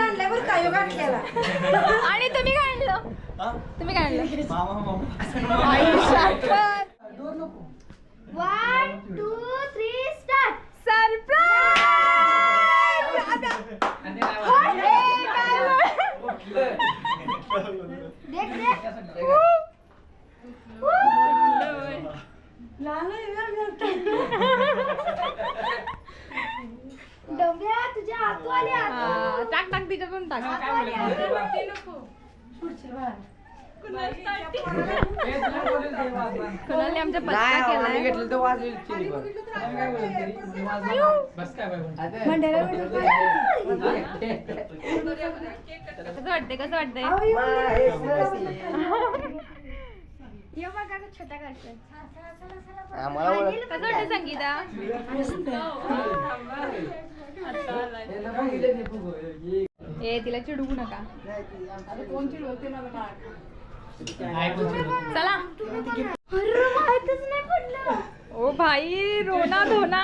आणल्यावर काय आणि तुम्ही काय आणलं? हा? तुम्ही काय आणलं? मामा मामा. आई शपथ. वन टू थ्री तिच्या पण टाक आमच्या पत्ता केलाय घेतलं तर वाजवेल चिनी बघ. कसं वाटतंय कसं वाटतंय ये बघा तो छोटा करतोय आम्हाला ओळख- कसं वाटतं संगीता ए तिला चिडवू नका. चला. अरे माहितच नाही पडलं. ओ भाई रोना धोना.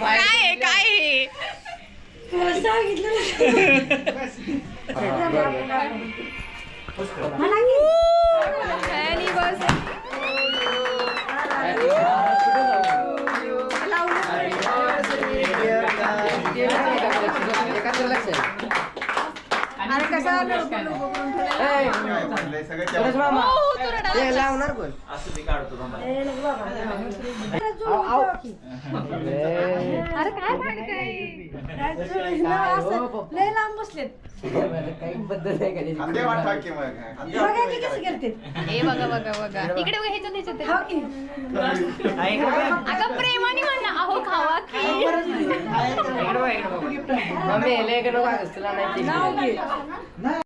काय काय आहे, काय आहे? आणि बस एकाचं लक्ष आहे. अरे कसा हो, हो, लावणार कोण. अरे काय असं. लय लांब बसलेत. बघा की. कसे गेलते ए बघा बघा बघा. इकडे बघा ह्याच्यात ह्याच्यात हो की. अगं प्रेमाने म्हणा अहो खावा की. मम्मी, हे लय नको तुला नाही ते.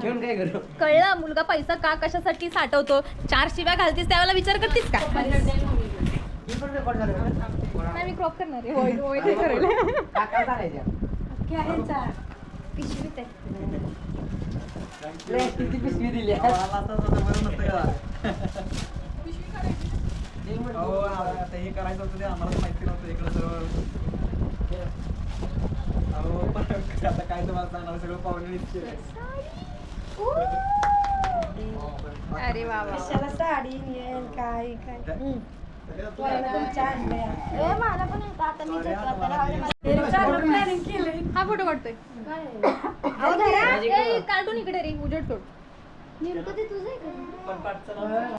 घेऊन काय करू कळलं? मुलगा पैसा का कशासाठी साठवतो? चार शिव्या घालतीस त्यावेळेला विचार करतीस का? नाही मी क्रॉप करणार आहे. होय होय ते करेल? पिशवीत आहे. किती पिशवी दिली हे करायचं होतं ते आम्हाला माहिती नव्हतं. इकडं सर्व आता काय तुम्हाला सांगणार सगळं पाहुणे इतके अरे कशाला साडी येईल काय काय मला पण आता मी. हे. हा फोटो काढतोय. कार्टून इकडे रे उजेड सोड. नेमकं ते तुझं आहे का?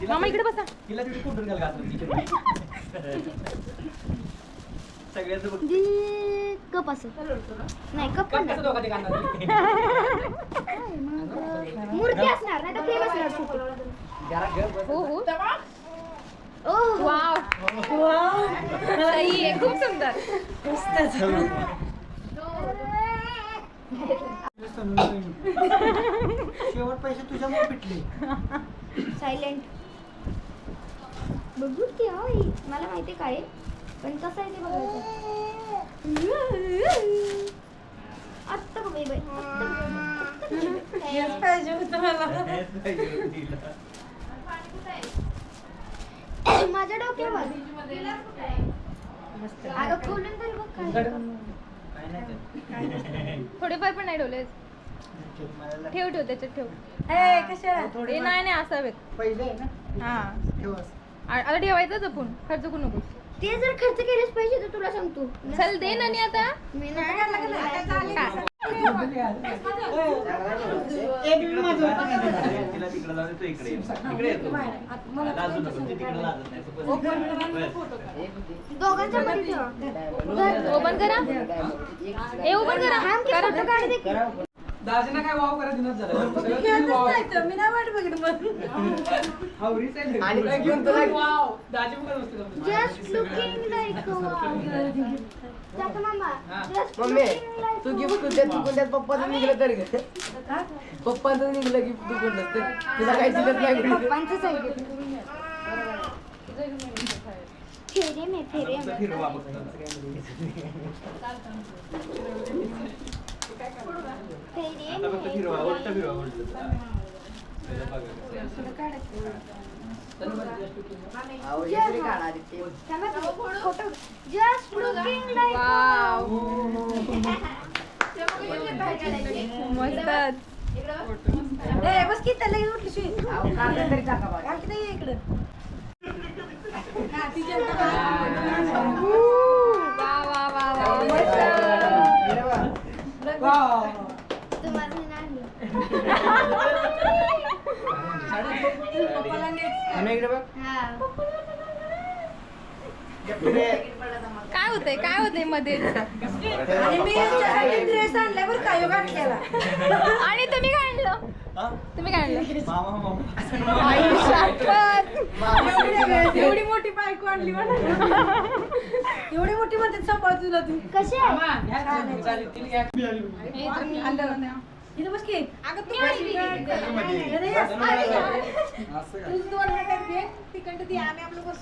मामा इकडे बसा. तिला कुठून सगळ्याचं बघ. दी कप असं. नाही कप पण नाही. मूर्ती असणार नाही तर फ्रेम असणार छोटी. हो हो. Oh wow. सही आहे खूप सुंदर. शेवट पैसे तुझ्यामुळे पिटले सायलेंट. बघू की होय. मला माहिती काय? आहे. पण कसं आहे ते बघायचं आत्ता का बाई बाई आत्ता का बाई, आत्ता का बाई. पाहिजे होतं मला माझ्या डोक्यावर अगं खोलून तरी बघ काय. थोडेफार पण नाही डोले ठेव ठेव त्याच्यात ठेव. ए कशाला ए नाही नाही असावेत पहिले हा. आता ठेवायचं जपून. खर्च करू नको ते जर खर्च केलेच पाहिजे तर तुला सांगतो. चल दे ना नी आता मी नाही काय? तिला तिकडे जाऊ दे, तू इकडे ये. इकडे येतो लाजू नको ती तिकडे लाजत नाही तू बस. दोघांच्या मध्ये ठेवा ओपन करा. ए ओपन करा. दाजीनं काय वाव करा दिनच झालं मी वाट बघितलं आणि तुला घेऊन तुला वाव. दाजी बघत मम्मी तू गिफ्ट wow. कुठे तू कोणत्यात पप्पाचं निघलं तर पप्पाचं निघलं गिफ्ट तू कोणतं तर तुला काही दिलत नाही. पप्पांचंच आहे. फेरे में फेरे मस्तच ए बस की त्याला उठली शिवी. अहो, काढलं तरी टाका बघा. काढ की नाही इकडं आणि इकडे बघ. हा. काय होतंय? काय होतंयमध्ये? आणि मी याच्यासाठी ड्रेस आणलाय बरं का योगा केला आणि तुम्ही काय आणलं? तुम्ही काय आणलं? मामा मामा. आई शपथ. एवढी मोठी बायको आणली म्हणा. एवढी मोठी म्हणते सांभाळ तुला तू कशी आहे? इथं बस की अगं तू बस की. अरे. तुझं दोन हातात घे तिकडं ती आम्ही आपलं बस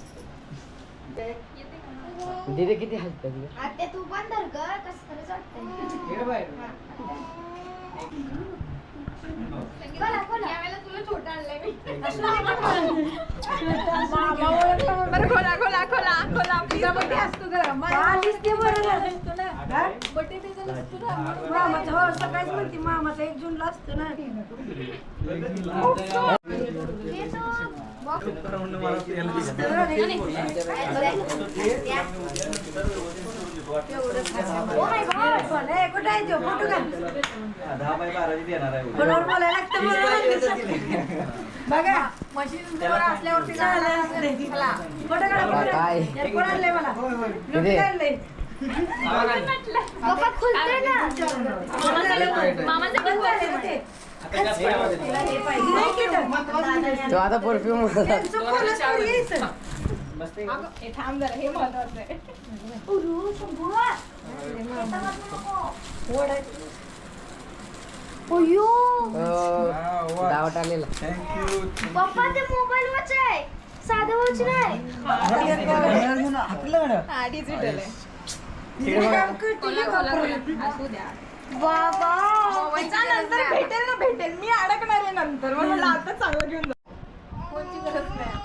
दीदी किती हसतात ग. आत्या तू पण धर ग कसं खरंच वाटतंय बोला बोला बरं खोला खोला खोला खोला बड्डे असतो गं. आलीस ते बरं झालं असतं ना. मामाचा हो सकाळीच म्हणते मामाचा एक जूनला असतो ना. कुठं आहे तो फोटो बोलायला लागतं. म्हणून. बघा मशीन असल्यावरती फोटो काढा, फोटो. मला? ना मामाचं बंद ते. आता. तो परफ्यूम? हे थांब जरा हे महत्वाचं आहे. पप्पा ते मोबाईल वॉच आहे साधं वॉच नाही हा डिजिटल आहे नंतर भेटेल ना भेटेल. मी अडकणार आहे नंतर. मग मला आता चांगलं घेऊन जा. कोणची गरज नाही.